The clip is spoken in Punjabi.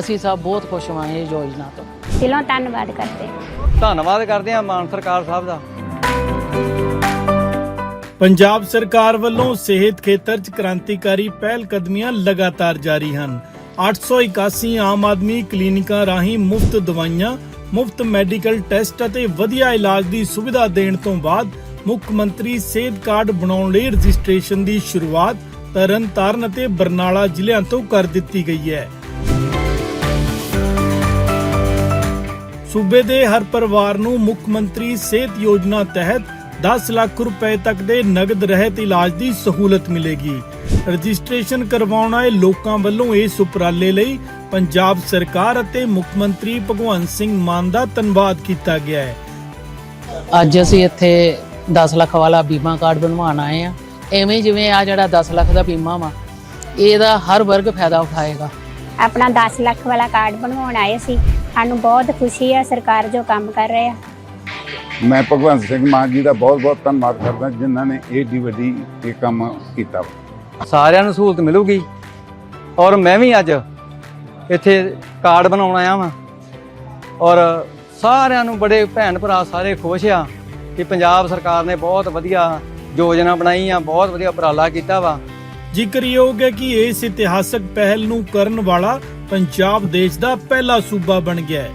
ਅਸੀਂ ਸਭ ਬਹੁਤ ਖੁਸ਼ ਹਾਂ ਇਹ ਯੋਜਨਾ ਤੋਂ। ਦਿਲੋਂ ਧੰਨਵਾਦ ਕਰਦੇ ਹਾਂ। ਧੰਨਵਾਦ ਕਰਦੇ ਹਾਂ ਮਾਨ ਸਰਕਾਰ ਸਾਹਿਬ ਦਾ। ਪੰਜਾਬ ਸਰਕਾਰ ਵੱਲੋਂ ਸਿਹਤ ਖੇਤਰ 'ਚ ਕ੍ਰਾਂਤੀਕਾਰੀ ਪਹਿਲ ਕਦਮੀਆਂ ਲਗਾਤਾਰ ਜਾਰੀ ਹਨ। 881 ਆਮ ਆਦਮੀ ਕਲੀਨਿਕਾਂ ਰਾਹੀਂ ਮੁਫਤ ਦਵਾਈਆਂ ਮੁਫਤ ਮੈਡੀਕਲ ਟੈਸਟ ਅਤੇ ਵਧੀਆ ਇਲਾਜ ਦੀ ਸੁਵਿਧਾ ਦੇਣ ਤੋਂ ਬਾਅਦ ਮੁੱਖ ਮੰਤਰੀ ਸਿਹਤ ਕਾਰਡ ਬਣਾਉਣ ਲਈ ਰਜਿਸਟ੍ਰੇਸ਼ਨ ਦੀ ਸ਼ੁਰੂਆਤ ਤਰਨਤਾਰਨ ਅਤੇ ਬਰਨਾਲਾ ਜ਼ਿਲ੍ਹਿਆਂ ਤੋਂ ਕਰ ਦਿੱਤੀ ਗਈ ਹੈ। ਸੂਬੇ ਦੇ ਹਰ ਪਰਿਵਾਰ ਨੂੰ ਮੁੱਖ ਮੰਤਰੀ ਸਿਹਤ ਯੋਜਨਾ ਤਹਿਤ 10 ਲੱਖ ਰੁਪਏ ਤੱਕ ਦੇ ਨਗਦ ਰਹਿਤ ਇਲਾਜ ਦੀ ਸਹੂਲਤ ਮਿਲੇਗੀ। ਰਜਿਸਟ੍ਰੇਸ਼ਨ ਕਰਵਾਉਣ ਆਏ ਲੋਕਾਂ ਵੱਲੋਂ ਇਸ ਉਪਰਾਲੇ ਲਈ ਪੰਜਾਬ ਸਰਕਾਰ ਅਤੇ ਮੁੱਖ ਮੰਤਰੀ ਭਗਵੰਤ ਸਿੰਘ ਮਾਨ ਦਾ ਧੰਨਵਾਦ ਕੀਤਾ ਗਿਆ ਹੈ। ਅੱਜ ਅਸੀਂ ਇੱਥੇ 10 ਲੱਖ ਵਾਲਾ ਬੀਮਾ ਕਾਰਡ ਬਣਵਾਉਣ ਆਏ ਆ ਐਵੇਂ ਜਿਵੇਂ ਆ ਜਿਹੜਾ 10 ਲੱਖ ਦਾ ਬੀਮਾ ਵਾ ਇਹਦਾ ਹਰ ਵਰਗ ਫਾਇਦਾ ਉਠਾਏਗਾ। ਆਪਣਾ 10 ਲੱਖ ਵਾਲਾ ਕਾਰਡ ਬਣਵਾਉਣ ਆਏ ਸੀ। ਸਾਨੂੰ ਬਹੁਤ ਖੁਸ਼ੀ ਹੈ ਸਰਕਾਰ ਜੋ ਕੰਮ ਕਰ ਰਹੇ ਆ। ਮੈਂ ਭਗਵੰਤ ਸਿੰਘ ਮਾਨ ਜੀ ਦਾ ਬਹੁਤ ਬਹੁਤ ਧੰਨਵਾਦ ਕਰਦਾ ਜਿਨ੍ਹਾਂ ਨੇ ਏਡੀ ਵੱਡੀ ਇਹ ਕੰਮ ਕੀਤਾ। ਸਾਰਿਆਂ ਨੂੰ ਸਹੂਲਤ ਮਿਲੂਗੀ। ਔਰ ਮੈਂ ਵੀ ਅੱਜ ਇੱਥੇ ਕਾਰਡ ਬਣਾਉਣ ਆਇਆ ਵਾਂ। ਔਰ ਸਾਰਿਆਂ ਨੂੰ ਬੜੇ ਭੈਣ ਭਰਾ ਸਾਰੇ ਖੁਸ਼ ਆ ਕਿ ਪੰਜਾਬ ਸਰਕਾਰ ਨੇ ਬਹੁਤ ਵਧੀਆ ਯੋਜਨਾ ਬਣਾਈ ਆ ਬਹੁਤ ਵਧੀਆ ਉਪਰਾਲਾ ਕੀਤਾ ਵਾ। ਜ਼ਿਕਰਯੋਗ ਹੈ ਕਿ ਇਸ ਇਤਿਹਾਸਕ ਪਹਿਲ ਨੂੰ ਕਰਨ ਵਾਲਾ ਪੰਜਾਬ ਦੇਸ਼ ਦਾ ਪਹਿਲਾ ਸੂਬਾ ਬਣ ਗਿਆ ਹੈ।